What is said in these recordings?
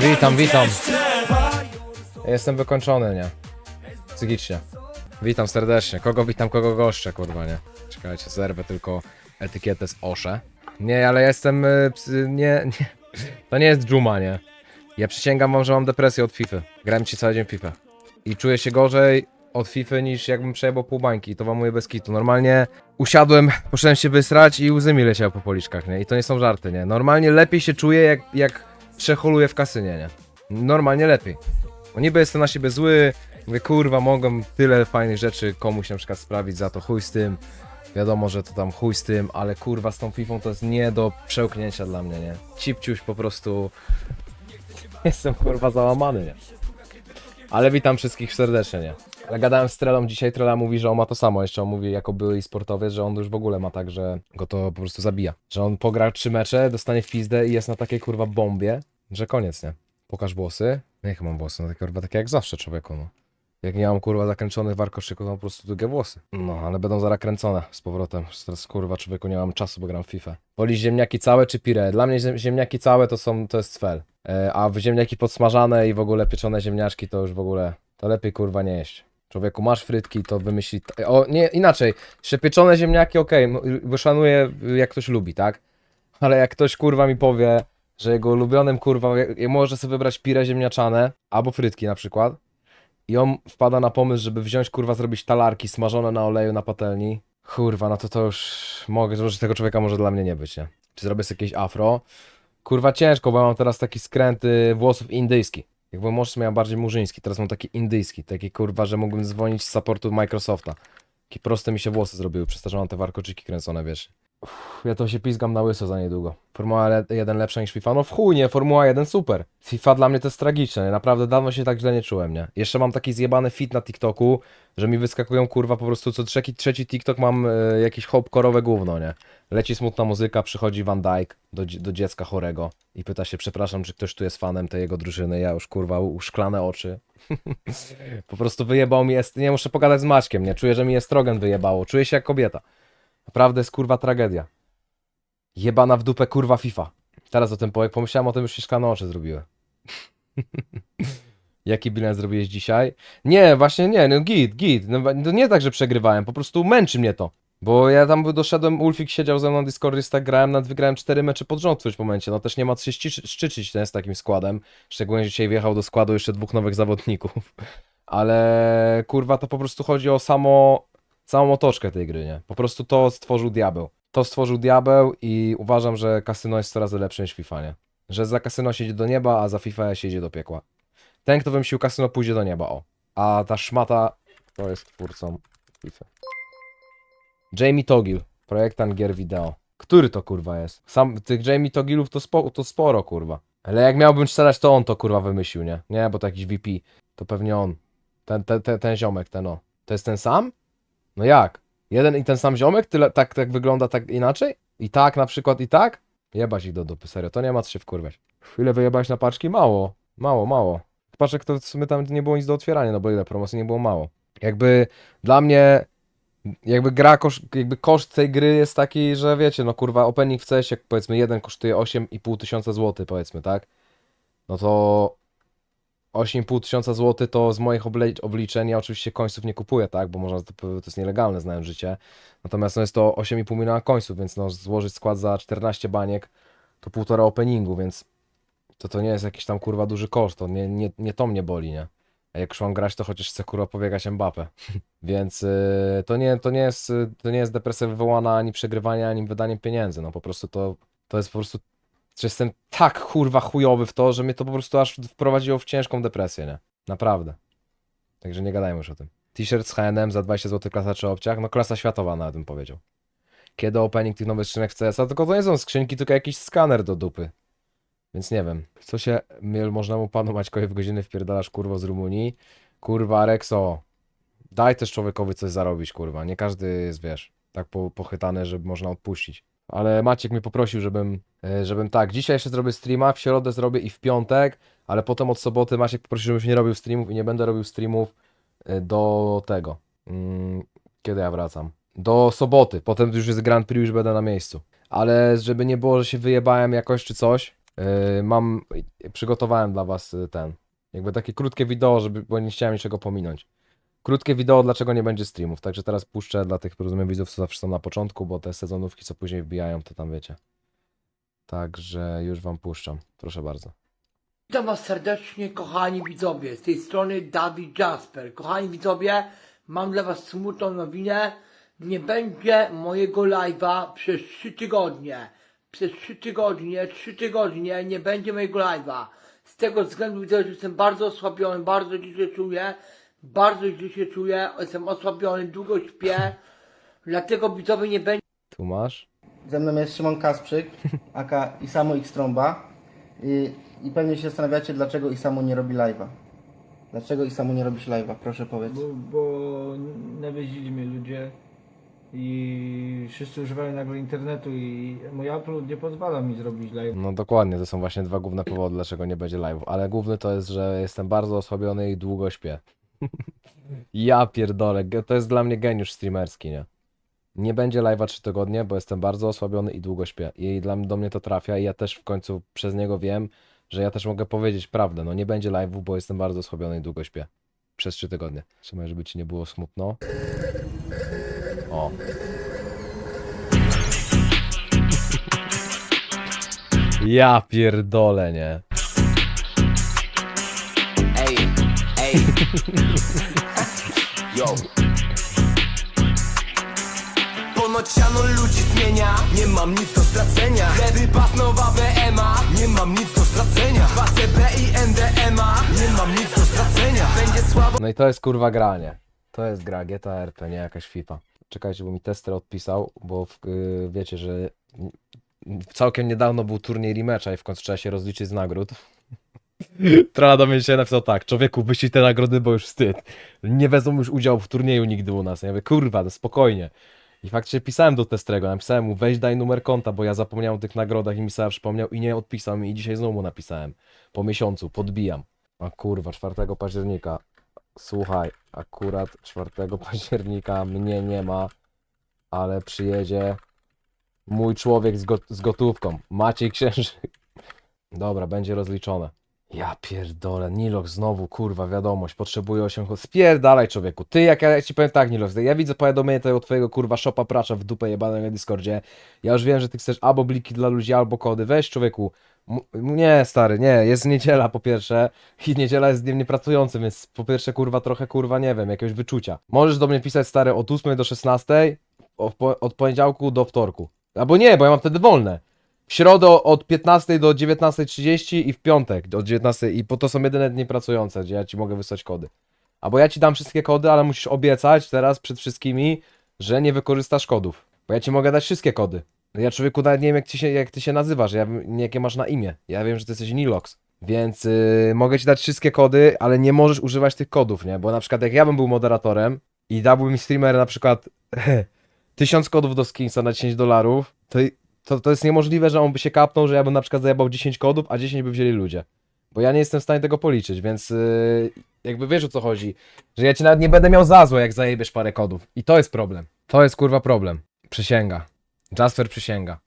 Witam, witam. Jestem wykończony, nie? Psychicznie. Witam serdecznie. Kogo witam, kogo goszczę, kurwa, nie? Czekajcie, zerwę tylko etykietę z Osze. Nie, ale jestem... y, psy- Nie, nie. To nie jest dżuma, nie? Ja przysięgam wam, że mam depresję od FIFA. Grałem ci cały dzień w FIFA. I czuję się gorzej od FIFA niż jakbym przejebał pół bańki. I to wam mówię bez kitu. Normalnie usiadłem, poszedłem się wysrać i łzy mi leciały po policzkach, nie? I to nie są żarty, nie? Normalnie lepiej się czuję, jak, jak przeholuję w kasynie, nie? Normalnie lepiej. Bo niby jestem na siebie zły, mówię, kurwa, mogę tyle fajnych rzeczy komuś na przykład sprawić za to, chuj z tym. Wiadomo, że to tam chuj z tym, ale kurwa z tą fifą to jest nie do przełknięcia dla mnie, nie? Cipciuś po prostu... Jestem kurwa załamany, nie? Ale witam wszystkich serdecznie, nie? Ale gadałem z Trelą dzisiaj, Trela mówi, że on ma to samo, jeszcze on mówi jako były sportowiec, że on już w ogóle ma tak, że go to po prostu zabija. Że on pogra trzy mecze, dostanie w pizdę i jest na takiej kurwa bombie, że koniec, nie? Pokaż włosy. No jak mam włosy? No takie kurwa takie jak zawsze człowieku, no. Jak nie mam kurwa zakręconych warkoszyków, to po prostu długie włosy. No, ale będą zaraz kręcone z powrotem. Teraz kurwa człowieku nie mam czasu, bo gram w FIFA. Wolisz ziemniaki całe czy pire? Dla mnie ziem- ziemniaki całe to są, to jest cfel. E, a w ziemniaki podsmażane i w ogóle pieczone ziemniaczki to już w ogóle, to lepiej kurwa nie jeść. Człowieku, masz frytki, to wymyśli... O, nie, inaczej. Jeszcze pieczone ziemniaki, okej, okay, wyszanuję jak ktoś lubi, tak? Ale jak ktoś kurwa mi powie, że jego ulubionym kurwa, może sobie wybrać pire ziemniaczane albo frytki na przykład i on wpada na pomysł, żeby wziąć kurwa, zrobić talarki smażone na oleju na patelni. Kurwa, no to to już mogę, że tego człowieka może dla mnie nie być, nie? Czy zrobię sobie jakieś afro? Kurwa ciężko, bo mam teraz taki skręt y, włosów indyjski. Jakby może miałem bardziej murzyński, teraz mam taki indyjski, taki kurwa, że mógłbym dzwonić z supportu Microsofta. Takie proste mi się włosy zrobiły, przez te warkoczyki kręcone, wiesz. Ja to się pizgam na łyso za niedługo. Formuła 1 lepsza niż FIFA? No w chuj, nie, Formuła 1 super. FIFA dla mnie to jest tragiczne, naprawdę dawno się tak źle nie czułem, nie? Jeszcze mam taki zjebany fit na TikToku, że mi wyskakują kurwa po prostu co trzeci, trzeci TikTok mam y, jakieś hopkorowe gówno, nie? Leci smutna muzyka, przychodzi Van Dyke do, do dziecka chorego i pyta się, przepraszam, czy ktoś tu jest fanem tej jego drużyny, ja już kurwa szklane oczy. po prostu wyjebał mi, est- nie muszę pogadać z Maćkiem, nie? Czuję, że mi estrogen wyjebało, czuję się jak kobieta. Naprawdę jest kurwa tragedia. Jebana w dupę kurwa FIFA. Teraz o tym po, jak pomyślałem o tym, już się szklane oczy zrobiły. Jaki bilans zrobiłeś dzisiaj? Nie, właśnie nie, no git, git. No, nie tak, że przegrywałem, po prostu męczy mnie to. Bo ja tam doszedłem, Ulfik siedział ze mną na Discordzie, tak grałem, nad wygrałem cztery mecze pod rząd w którymś momencie. No też nie ma co się szczycić ten z takim składem. Szczególnie, dzisiaj wjechał do składu jeszcze dwóch nowych zawodników. Ale kurwa, to po prostu chodzi o samo, samą otoczkę tej gry, nie? Po prostu to stworzył diabeł. To stworzył diabeł i uważam, że kasyno jest coraz lepsze niż FIFA, nie? Że za kasyno się idzie do nieba, a za FIFA się idzie do piekła. Ten, kto wymyślił kasyno, pójdzie do nieba, o. A ta szmata to jest twórcą FIFA. Jamie Togil, projektant gier wideo. Który to kurwa jest? Sam tych Jamie Togilów to, spo, to sporo kurwa. Ale jak miałbym strzelać, to on to kurwa wymyślił, nie? Nie, bo to jakiś VP. To pewnie on. Ten, ten, ten, ten ziomek, ten o. To jest ten sam? No jak? Jeden i ten sam ziomek? Tyle, tak, tak wygląda tak inaczej? I tak na przykład i tak? Jebać ich do dupy, serio. To nie ma co się wkurwać. Chwilę wyjebać na paczki? Mało. Mało, mało. Paczek to w sumie tam nie było nic do otwierania, no bo ile promocji nie było mało. Jakby dla mnie jakby gra, kosz, jakby koszt tej gry jest taki, że wiecie, no kurwa, opening w CS powiedzmy jeden kosztuje 8,5 tysiąca złotych powiedzmy, tak? No to 8,5 tysiąca złotych to z moich obliczeń, ja oczywiście końców nie kupuję, tak? Bo można, to, to jest nielegalne, znając życie. Natomiast no jest to 8,5 miliona końców, więc no złożyć skład za 14 baniek to półtora openingu, więc to to nie jest jakiś tam kurwa duży koszt, to nie, nie, nie to mnie boli, nie? A jak już mam grać, to chociaż chcę kurwa pobiegać Mbappé. Więc y, to, nie, to, nie jest, y, to nie jest depresja wywołana ani przegrywaniem, ani wydaniem pieniędzy. No po prostu to, to jest po prostu. Że jestem tak kurwa chujowy w to, że mnie to po prostu aż wprowadziło w ciężką depresję, nie? Naprawdę. Także nie gadajmy już o tym. T-shirt z H&M za 20 zł klasa czy obciach? No klasa światowa nawet bym powiedział. Kiedy opening tych nowych skrzynek w CS-a? Tylko to nie są skrzynki, tylko jakiś skaner do dupy. Więc nie wiem. Co się miel możnemu panu Maćkowi w godziny wpierdalasz kurwo z Rumunii? Kurwa, Rexo. Daj też człowiekowi coś zarobić, kurwa. Nie każdy jest, wiesz, tak po, pochytany, żeby można odpuścić. Ale Maciek mnie poprosił, żebym, e, żebym tak, dzisiaj jeszcze zrobię streama, w środę zrobię i w piątek, ale potem od soboty Maciek poprosił, żebym już nie robił streamów i nie będę robił streamów e, do tego. Mm, Kiedy ja wracam? Do soboty. Potem już jest Grand Prix, już będę na miejscu. Ale żeby nie było, że się wyjebałem jakoś czy coś, Yy, mam, przygotowałem dla was ten, jakby takie krótkie wideo, żeby, bo nie chciałem niczego pominąć. Krótkie wideo, dlaczego nie będzie streamów, także teraz puszczę dla tych, rozumiem, widzów, co zawsze są na początku, bo te sezonówki, co później wbijają, to tam wiecie. Także już wam puszczam, proszę bardzo. Witam Was serdecznie, kochani widzowie. Z tej strony Dawid Jasper. Kochani widzowie, mam dla Was smutną nowinę. Nie będzie mojego live'a przez 3 tygodnie. Przez 3 tygodnie, 3 tygodnie nie będzie mojego live'a. Z tego względu widzę, że jestem bardzo osłabiony, bardzo się czuję. Bardzo źle się czuję, jestem osłabiony, długo śpię. Dlatego widzowie nie będzie Tu masz. Ze mną jest Szymon Kasprzyk, aka Isamu X Tromba. I, I pewnie się zastanawiacie, dlaczego Isamu nie robi live'a. Dlaczego Isamu nie robisz live'a? Proszę powiedz. Bo, bo nawiedzili mnie ludzie i wszyscy używają nagle internetu i mój upload nie pozwala mi zrobić live. No dokładnie, to są właśnie dwa główne powody, dlaczego nie będzie live'ów, ale główny to jest, że jestem bardzo osłabiony i długo śpię. ja pierdolę, to jest dla mnie geniusz streamerski, nie? Nie będzie live'a 3 tygodnie, bo jestem bardzo osłabiony i długo śpię. I dla do mnie to trafia i ja też w końcu przez niego wiem, że ja też mogę powiedzieć prawdę. No nie będzie live'ów, bo jestem bardzo osłabiony i długo śpię. Przez 3 tygodnie. Trzymaj, żeby ci nie było smutno. O. Ja pierdolę, nie? Yo. Ponoć siano ludzi zmienia Nie mam nic do stracenia Wtedy pas nowa BMA Nie mam nic do stracenia 2CB i NDMA Nie mam nic do stracenia Będzie słabo No i to jest kurwa granie. To jest gra GTA RP, nie jakaś FIFA. Czekajcie, bo mi tester odpisał, bo yy, wiecie, że całkiem niedawno był turniej rematcha i w końcu trzeba się rozliczyć z nagród. Trala do mnie dzisiaj napisał tak, człowieku wyścig te nagrody, bo już wstyd. Nie wezmą już udziału w turnieju nigdy u nas. Ja mówię, kurwa, no spokojnie. I faktycznie pisałem do testrego, napisałem mu weź daj numer konta, bo ja zapomniałem o tych nagrodach i mi sobie przypomniał i nie odpisał mi i dzisiaj znowu mu napisałem. Po miesiącu, podbijam. A kurwa, 4 października. Słuchaj, akurat 4 października mnie nie ma, ale przyjedzie mój człowiek z, go z gotówką. Maciej Księżyk. Dobra, będzie rozliczone. Ja pierdolę, Nilox znowu, kurwa, wiadomość, potrzebuję 8 chod. Spierdalaj człowieku, ty jak ja, ci powiem tak Nilox, ja widzę powiadomienie tego twojego kurwa shopa pracza w dupę jebanego na Discordzie. Ja już wiem, że ty chcesz albo bliki dla ludzi, albo kody. Weź człowieku. M- nie, stary, nie, jest niedziela po pierwsze i niedziela jest dniem niepracującym, więc po pierwsze kurwa trochę kurwa nie wiem, jakiegoś wyczucia. Możesz do mnie pisać stary od 8 do 16, od, po, od poniedziałku do wtorku. Albo nie, bo ja mam wtedy wolne. W środę od 15 do 19.30 i w piątek od 19 i po to są jedyne dni pracujące, gdzie ja ci mogę wysłać kody. Albo ja ci dam wszystkie kody, ale musisz obiecać teraz przed wszystkimi, że nie wykorzystasz kodów. Bo ja ci mogę dać wszystkie kody. Ja człowieku nawet nie wiem jak, ci się, jak ty się nazywasz, ja wiem, jakie masz na imię. Ja wiem, że ty jesteś Nilox. Więc yy, mogę ci dać wszystkie kody, ale nie możesz używać tych kodów, nie? Bo na przykład jak ja bym był moderatorem i dałby mi streamer na przykład 1000 kodów do skinsa na 10 dolarów, to, to, to jest niemożliwe, że on by się kapnął, że ja bym na przykład zajebał 10 kodów, a 10 by wzięli ludzie. Bo ja nie jestem w stanie tego policzyć, więc yy, jakby wiesz o co chodzi. Że ja ci nawet nie będę miał za złe, jak zajebiesz parę kodów. I to jest problem. To jest kurwa problem. Przysięga. Jasper przysięga.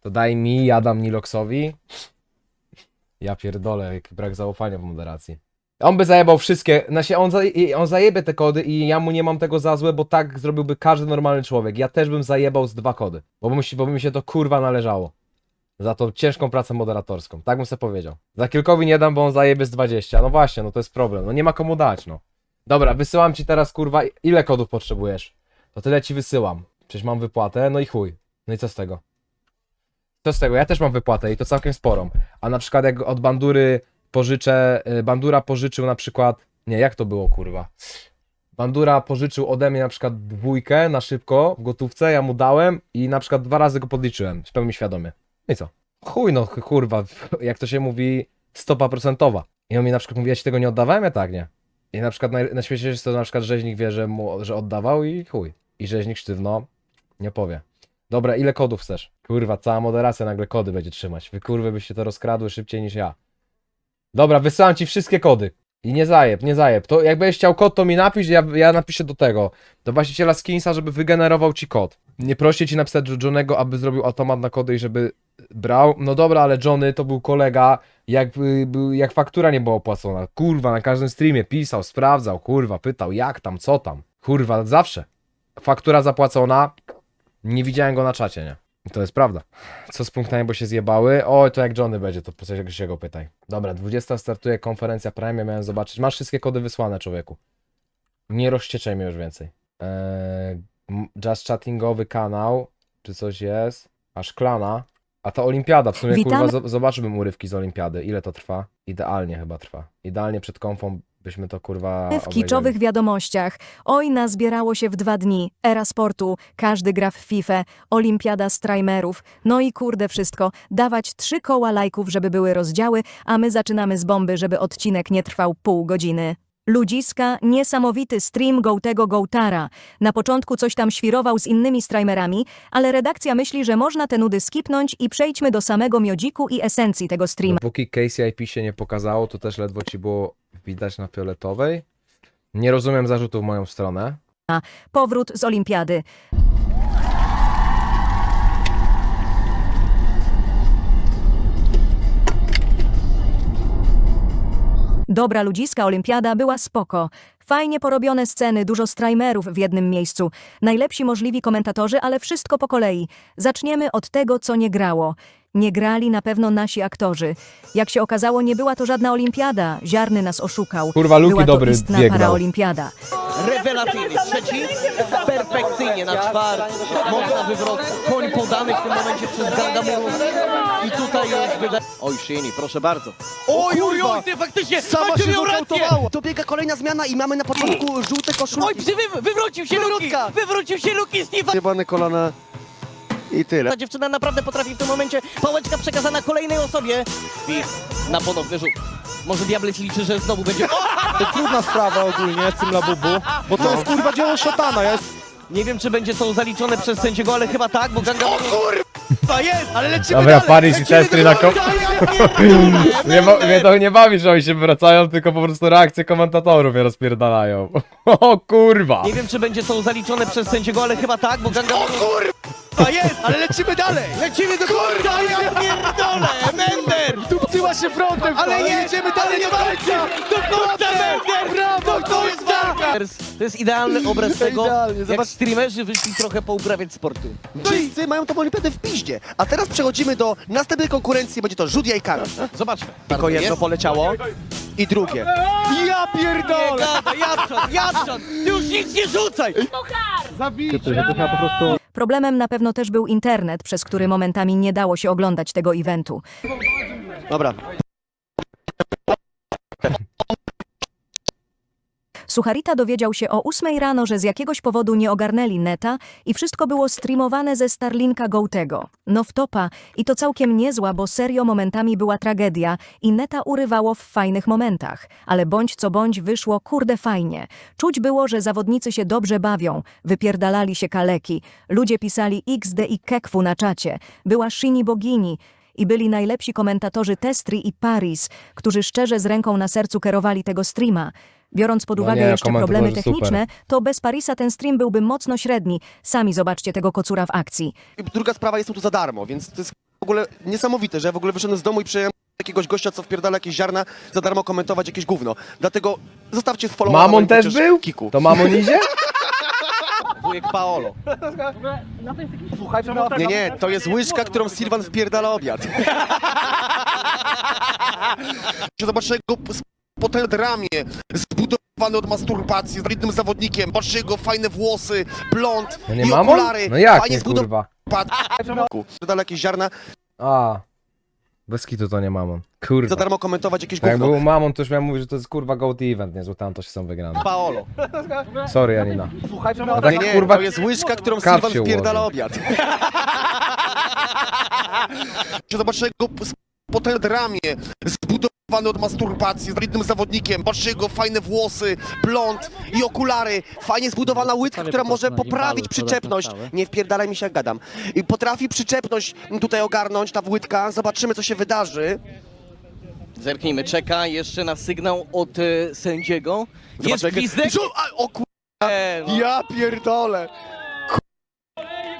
To daj mi, ja dam Niloxowi. Ja pierdolę, brak zaufania w moderacji. On by zajebał wszystkie, znaczy on, zaje, on zajebie te kody i ja mu nie mam tego za złe, bo tak zrobiłby każdy normalny człowiek. Ja też bym zajebał z dwa kody, bo by, mi się- bo by mi się to kurwa należało. Za tą ciężką pracę moderatorską. Tak bym sobie powiedział. Za kilkowi nie dam, bo on zajebie z 20. No właśnie, no to jest problem. No nie ma komu dać, no. Dobra, wysyłam ci teraz kurwa, ile kodów potrzebujesz? To tyle ci wysyłam. Przecież mam wypłatę, no i chuj. No i co z tego? Co z tego? Ja też mam wypłatę i to całkiem sporą. A na przykład jak od Bandury pożyczę, y, Bandura pożyczył na przykład, nie, jak to było kurwa? Bandura pożyczył ode mnie na przykład dwójkę na szybko w gotówce, ja mu dałem i na przykład dwa razy go podliczyłem, w pełni świadomie. No i co? Chuj no, kurwa, jak to się mówi, stopa procentowa. I on mi na przykład mówi, ja ci tego nie oddawałem? Ja tak, nie. I na przykład na, na świecie jest to na przykład rzeźnik wie, że, mu, że oddawał i chuj. I rzeźnik sztywno nie powie. Dobra, ile kodów chcesz? Kurwa, cała moderacja nagle kody będzie trzymać. Wy kurwy byście to rozkradły szybciej niż ja. Dobra, wysyłam ci wszystkie kody. I nie zajeb, nie zajeb. To jak będziesz chciał kod, to mi napisz, ja, ja napiszę do tego. Do właściciela skinsa, żeby wygenerował ci kod. Nie proście ci napisać do Johnego, aby zrobił automat na kody i żeby brał. No dobra, ale Johnny to był kolega, jak, y, jak faktura nie była opłacona. Kurwa, na każdym streamie pisał, sprawdzał, kurwa, pytał jak tam, co tam. Kurwa, zawsze. Faktura zapłacona, nie widziałem go na czacie, nie? To jest prawda. Co z punktami, bo się zjebały? O, to jak Johnny będzie, to po coś się go pytaj. Dobra, 20 startuje konferencja Prime, miałem zobaczyć. Masz wszystkie kody wysłane, człowieku. Nie rozścieczaj mnie już więcej. Eee, just chattingowy kanał, czy coś jest? A szklana. A ta olimpiada, w sumie Witamy. kurwa, zo- zobaczyłbym urywki z olimpiady. Ile to trwa? Idealnie chyba trwa. Idealnie przed konfą byśmy to kurwa W obejrzeli. kiczowych wiadomościach. Oj, nazbierało się w dwa dni. Era sportu, każdy gra w FIFA, olimpiada streamerów. No i kurde wszystko. Dawać trzy koła lajków, żeby były rozdziały, a my zaczynamy z bomby, żeby odcinek nie trwał pół godziny. Ludziska, niesamowity stream Gołtego Gołtara. Na początku coś tam świrował z innymi streamerami, ale redakcja myśli, że można te nudy skipnąć i przejdźmy do samego miodziku i esencji tego streama. Dopóki Casey IP się nie pokazało, to też ledwo ci było widać na fioletowej. Nie rozumiem zarzutów w moją stronę. Powrót z olimpiady. Dobra ludziska olimpiada była spoko. Fajnie porobione sceny, dużo streamerów w jednym miejscu. Najlepsi możliwi komentatorzy, ale wszystko po kolei. Zaczniemy od tego, co nie grało. Nie grali na pewno nasi aktorzy. Jak się okazało, nie była to żadna olimpiada. Ziarny nas oszukał. Kurwa, Luki była to dobry istna bieg dał. paraolimpiada. Rewelacyjny trzeci, perfekcyjnie na czwarty, mocna wywrot, koń podany w tym momencie przez Gangamurów i tutaj już wyda... Oj, Shini, proszę bardzo. Oj, oj, oj, ty faktycznie, Sama się miał rację! Dobiega kolejna zmiana i mamy na początku żółte koszulki. Oj, psy, wy, wywrócił się Luki, Wywrotka. wywrócił się Luki, Steve. Jebane kolana i tyle. Ta dziewczyna naprawdę potrafi w tym momencie, pałeczka przekazana kolejnej osobie i na ponowny rzut. Może Diablec liczy, że znowu będzie... To trudna sprawa ogólnie z tym labubu, bo to jest kurwa dzieło szatana, ja jest... Nie wiem, czy będzie to zaliczone przez sędziego, ale chyba tak, bo Gangamurów... Kurwa, jest, ale lecimy Dobra, dalej. Paris i lecimy Chestry do na ko- końca. Ja pierdolę, mnie to nie bawi, że oni się wracają, tylko po prostu reakcje komentatorów mnie rozpierdalają. O kurwa! Nie wiem, czy będzie to zaliczone przez sędziego, ale chyba tak, bo Gangamurów... Kurwa, jest, ale lecimy dalej. Lecimy do końca, ja Pierdolę, Mender! Dupcyła się frontem, ale jedziemy dalej do końca. Do końca, brawo, to jest walka. To jest idealny obraz tego, Idealnie, jak zobacz. streamerzy wyszli trochę pouprawiać sportu. Wszyscy mają tą olimpiadę w piździe. A teraz przechodzimy do następnej konkurencji, będzie to rzut jajkami. Zobaczmy. Tylko jedno poleciało i drugie. Ja pierdolę. Jadczan, Jadczan, ty już nic nie rzucaj! Problemem na pewno też był internet, przez który momentami nie dało się oglądać tego eventu. Dobra, Sucharita dowiedział się o 8 rano, że z jakiegoś powodu nie ogarnęli neta i wszystko było streamowane ze Starlinka Gołtego. No wtopa i to całkiem niezła, bo serio momentami była tragedia i neta urywało w fajnych momentach. Ale bądź co bądź wyszło kurde fajnie. Czuć było, że zawodnicy się dobrze bawią, wypierdalali się kaleki. Ludzie pisali XD i Kekwu na czacie. Była Shini Bogini, i byli najlepsi komentatorzy Testri i Paris, którzy szczerze z ręką na sercu kierowali tego streama. Biorąc pod No uwagę nie, jeszcze problemy super. techniczne, to bez Parisa ten stream byłby mocno średni. Sami zobaczcie tego kocura w akcji. I druga sprawa, jestem tu za darmo, więc to jest w ogóle niesamowite, że ja w ogóle wyszedłem z domu i przyjąłem jakiegoś gościa, co wpierdala jakieś ziarna, za darmo komentować jakieś gówno. Dlatego zostawcie followa na Mamon też był? Kiku. To Mamon idzie? Wujek Paolo. Nie, nie, to jest łyżka, którą Silvan wpierdala obiad. Zobaczcie jego potężne ramię, zbudowane od masturbacji, z wrednym zawodnikiem. Zobaczcie jego fajne włosy, blond No nie i Mamon? okulary. No jak Fajnie nie kurwa? Wpierdala jakieś ziarna, A. Bez kitu to nie Mamon. Kurwa. za darmo komentować jakieś jak gówno. był Mamon, to już miałem mówić, że to jest kurwa goat event, nie? Złotam to się są wygrane. Paolo. Sorry Janina. A Nie, tak nie, kurwa to jest łyżka, którą Silvan się wpierdala obiad. Zobaczcie jego potężne ramię, zbudowane od masturbacji, z wrednym zawodnikiem. Zobaczcie jego fajne włosy, blond i okulary. Fajnie zbudowana łydka, która może poprawić przyczepność. Nie wpierdalaj mi się jak gadam. I potrafi przyczepność tutaj ogarnąć, ta łydka. Zobaczymy, co się wydarzy. Zerknijmy, czeka jeszcze na sygnał od e, sędziego. Jest gwizdek. Żu- a, O kur... E, no. Ja pierdolę.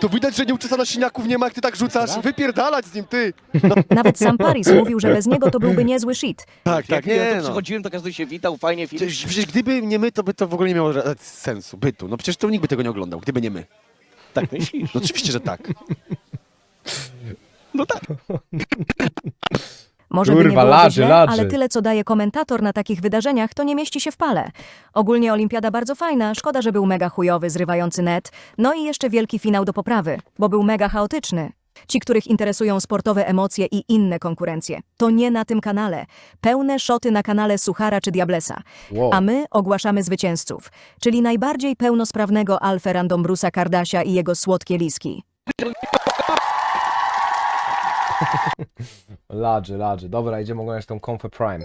To widać, że nieuczesana siniaków nie ma, jak ty tak rzucasz. Wypierdalać z nim, ty. Nawet sam Paris mówił, że bez niego to byłby niezły shit. Tak, tak, Jak ja nie tu no. przychodziłem, to każdy się witał, fajnie film. Przecież, przecież gdyby nie my, to by to w ogóle nie miało ża- sensu, bytu. No przecież to nikt by tego nie oglądał, gdyby nie my. Tak myślisz? No oczywiście, że tak. No tak. Może by nie Kurwa, było ladzy, źle, ladzy. ale tyle co daje komentator na takich wydarzeniach, to nie mieści się w pale. Ogólnie olimpiada bardzo fajna, szkoda, że był mega chujowy, zrywający net. No i jeszcze wielki finał do poprawy, bo był mega chaotyczny. Ci, których interesują sportowe emocje i inne konkurencje. To nie na tym kanale. Pełne szoty na kanale Suchara czy Diablesa. Wow. A my ogłaszamy zwycięzców, czyli najbardziej pełnosprawnego Alfę Randombrusa Kardasia i jego słodkie liski. Ladży, ladży. Dobra, idziemy oglądać tą Confę Prime.